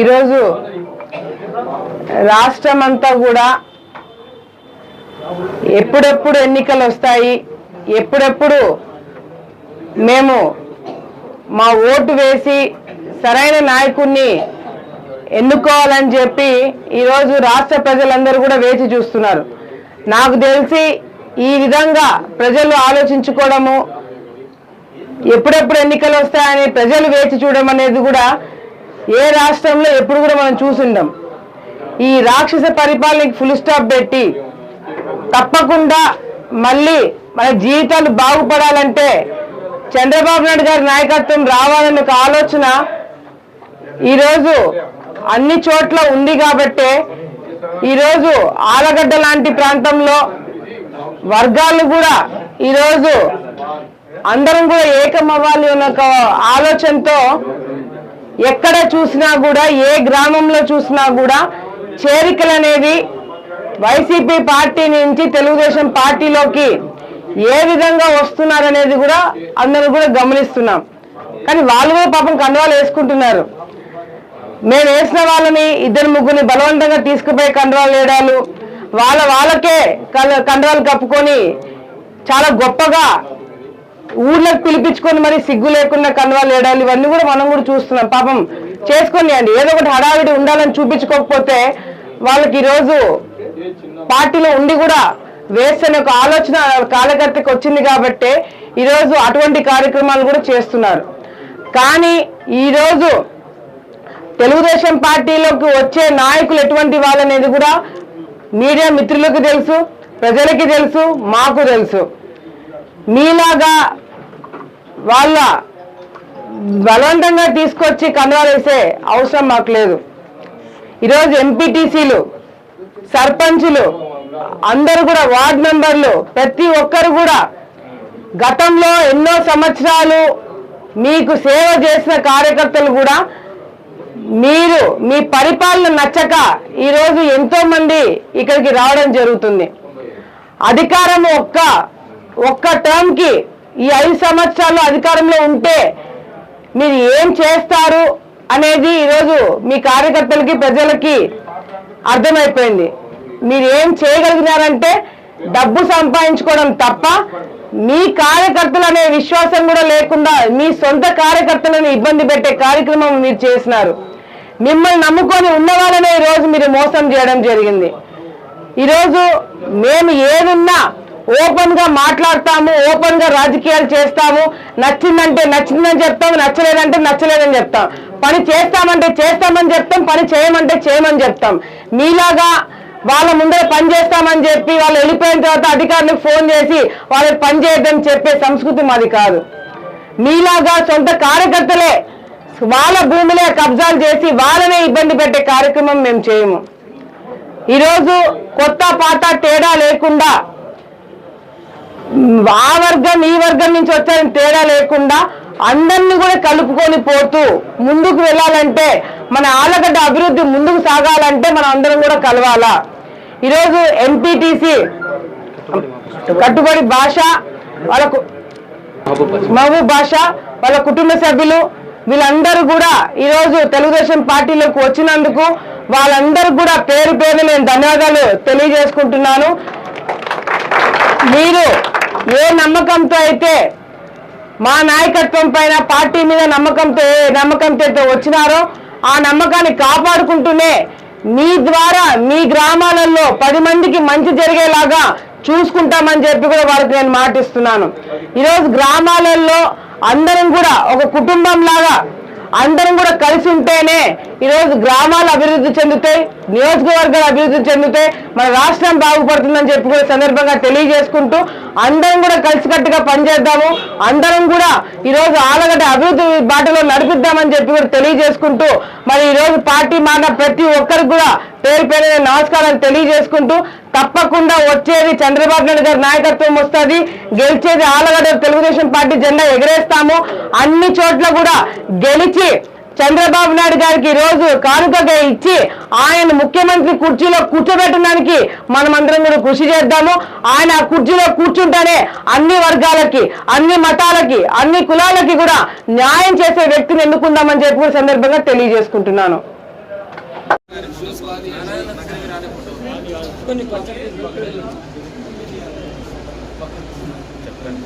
ఈరోజు రాష్ట్రం అంతా కూడా ఎప్పుడెప్పుడు ఎన్నికలు వస్తాయి ఎప్పుడెప్పుడు మేము మా ఓటు వేసి సరైన నాయకుడిని ఎన్నుకోవాలని చెప్పి ఈరోజు రాష్ట్ర ప్రజలందరూ కూడా వేచి చూస్తున్నారు. నాకు తెలిసి ఈ విధంగా ప్రజలు ఆలోచించుకోవడము ఎప్పుడెప్పుడు ఎన్నికలు వస్తాయని ప్రజలు వేచి చూడడం అనేది కూడా ఏ రాష్ట్రంలో ఎప్పుడు కూడా మనం చూసిండం. ఈ రాక్షస పరిపాలనకి ఫుల్ స్టాప్ పెట్టి తప్పకుండా మళ్ళీ మన జీవితాలు బాగుపడాలంటే చంద్రబాబు నాయుడు గారి నాయకత్వం రావాలనే ఒక ఆలోచన ఈరోజు అన్ని చోట్ల ఉంది కాబట్టే ఈరోజు ఆలగడ్డ లాంటి ప్రాంతంలో వర్గాలు కూడా ఈరోజు అందరం కూడా ఏకమవ్వాలి అన్న ఒక ఆలోచనతో ఎక్కడ చూసినా కూడా ఏ గ్రామంలో చూసినా కూడా చేరికలు అనేది వైసీపీ పార్టీ నుంచి తెలుగుదేశం పార్టీలోకి ఏ విధంగా వస్తున్నారనేది కూడా అందరూ కూడా గమనిస్తున్నాం. కానీ వాళ్ళు కూడా పాపం కండువాలు వేసుకుంటున్నారు. మేము వేసిన వాళ్ళని ఇద్దరు ముగ్గురిని బలవంతంగా తీసుకుపోయి కండువాలు వేయడాలు వాళ్ళ వాళ్ళకే కల- కప్పుకొని చాలా గొప్పగా ఊర్లకు పిలిపించుకొని మరి సిగ్గు లేకుండా కండవాలు వేయడాలు ఇవన్నీ కూడా మనం కూడా చూస్తున్నాం. పాపం చేసుకొని అండి. ఏదో ఒకటి హడావిడి ఉండాలని చూపించుకోకపోతే వాళ్ళకి ఈరోజు పార్టీలో ఉండి కూడా వేస్తనే ఒక ఆలోచన కార్యకర్తకి వచ్చింది కాబట్టి ఈరోజు అటువంటి కార్యక్రమాలు కూడా చేస్తున్నారు. కానీ ఈరోజు తెలుగుదేశం పార్టీలోకి వచ్చే నాయకులు ఎటువంటి వాళ్ళనేది కూడా మీడియా మిత్రులకు తెలుసు ప్రజలకి తెలుసు మాకు తెలుసు. మీలాగా వాళ్ళ బలవంతంగా తీసుకొచ్చి కండవాలు వేసే అవసరం మాకు లేదు. ఈరోజు ఎంపీటీసీలు సర్పంచులు అందరూ కూడా వార్డ్ మెంబర్లు ప్రతి ఒక్కరు కూడా గతంలో ఎన్నో సంవత్సరాలు మీకు సేవ చేసిన కార్యకర్తలు కూడా మీరు మీ పరిపాలన నచ్చక ఈరోజు ఎంతో మంది ఇక్కడికి రావడం జరుగుతుంది. అధికారం ఒక్క ఒక్క టర్మ్కి ఈ ఐదు సంవత్సరాలు అధికారంలో ఉంటే మీరు ఏం చేస్తారు అనేది ఈరోజు మీ కార్యకర్తలకి ప్రజలకి అర్థమైపోయింది. మీరు ఏం చేయగలిగినారంటే డబ్బు సంపాదించుకోవడం తప్ప మీ కార్యకర్తలు అనే విశ్వాసం కూడా లేకుండా మీ సొంత కార్యకర్తలను ఇబ్బంది పెట్టే కార్యక్రమం మీరు చేసినారు. మిమ్మల్ని నమ్ముకొని ఉన్న వాళ్ళనే ఈరోజు మీరు మోసం చేయడం జరిగింది. ఈరోజు మేము ఏదున్నా ఓపెన్గా మాట్లాడతాము ఓపెన్గా రాజకీయాలు చేస్తాము. నచ్చిందంటే నచ్చిందని చెప్తాము నచ్చలేదంటే నచ్చలేదని చెప్తాం. పని చేస్తామంటే చేస్తామని చెప్తాం పని చేయమంటే చేయమని చెప్తాం. మీలాగా వాళ్ళ ముందర పని చేస్తామని చెప్పి వాళ్ళు వెళ్ళిపోయిన తర్వాత అధికారులకు ఫోన్ చేసి వాళ్ళకి పని చేయొద్దని చెప్పే సంస్కృతి మాది కాదు. మీలాగా సొంత కార్యకర్తలే వాళ్ళ భూమిలే కబ్జాలు చేసి వాళ్ళనే ఇబ్బంది పెట్టే కార్యక్రమం మేము చేయము. ఈరోజు కొత్త పాత తేడా లేకుండా ఆ వర్గం ఈ వర్గం నుంచి వచ్చారని తేడా లేకుండా అందరినీ కూడా కలుపుకొని పోతూ ముందుకు వెళ్ళాలంటే మన ఆలగడ్డ అభివృద్ధి ముందుకు సాగాలంటే మనం అందరం కూడా కలవాలా. ఈరోజు ఎంపీటీసీ కట్టుబడి భాష వాళ్ళకు మహబూబ్ భాష వాళ్ళ కుటుంబ సభ్యులు వీళ్ళందరూ కూడా ఈరోజు తెలుగుదేశం పార్టీలోకి వచ్చినందుకు వాళ్ళందరూ కూడా పేరు పేరు నేను ధన్యవాదాలు తెలియజేసుకుంటున్నాను. మీరు ఏ నమ్మకంతో అయితే మా నాయకత్వం పైన పార్టీ మీద నమ్మకంతో ఏ నమ్మకంతో అయితే వచ్చినారో ఆ నమ్మకాన్ని కాపాడుకుంటూనే మీ ద్వారా మీ గ్రామాలలో పది మందికి మంచి జరిగేలాగా చూసుకుంటామని చెప్పి కూడా వారికి నేను మాటిస్తున్నాను. ఈరోజు గ్రామాలలో అందరం కూడా ఒక కుటుంబం లాగా అందరం కూడా కలిసి ఉంటేనే ఈరోజు గ్రామాలు అభివృద్ధి చెందుతాయి నియోజకవర్గాలు అభివృద్ధి చెందుతాయి మన రాష్ట్రం బాగుపడుతుందని చెప్పి కూడా సందర్భంగా తెలియజేసుకుంటూ అందరం కూడా కలిసికట్టుగా పనిచేద్దాము. అందరం కూడా ఈరోజు ఆలగడ్డ అభివృద్ధి బాటలో నడిపిద్దామని చెప్పి కూడా తెలియజేసుకుంటూ మరి ఈరోజు పార్టీ మాట ప్రతి ఒక్కరికి కూడా పేరు పేరు నమస్కారాలు తెలియజేసుకుంటూ తప్పకుండా వచ్చేది చంద్రబాబు నాయుడు గారి నాయకత్వం వస్తుంది. గెలిచేది ఆలగడ్డ తెలుగుదేశం పార్టీ జెండా ఎగరేస్తాము. అన్ని చోట్ల కూడా గెలిచి చంద్రబాబు నాయుడు గారికి రోజు కానుకగా ఇచ్చి ఆయన ముఖ్యమంత్రి కుర్చీలో కూర్చోబెట్టడానికి మనమందరం కూడా కృషి చేద్దాము. ఆయన ఆ కుర్చీలో కూర్చుంటేనే అన్ని వర్గాలకి అన్ని మతాలకి అన్ని కులాలకి కూడా న్యాయం చేసే వ్యక్తిని ఎన్నుకుందామని చెప్పి సందర్భంగా తెలియజేసుకుంటున్నాను. కొన్ని చెప్పండి.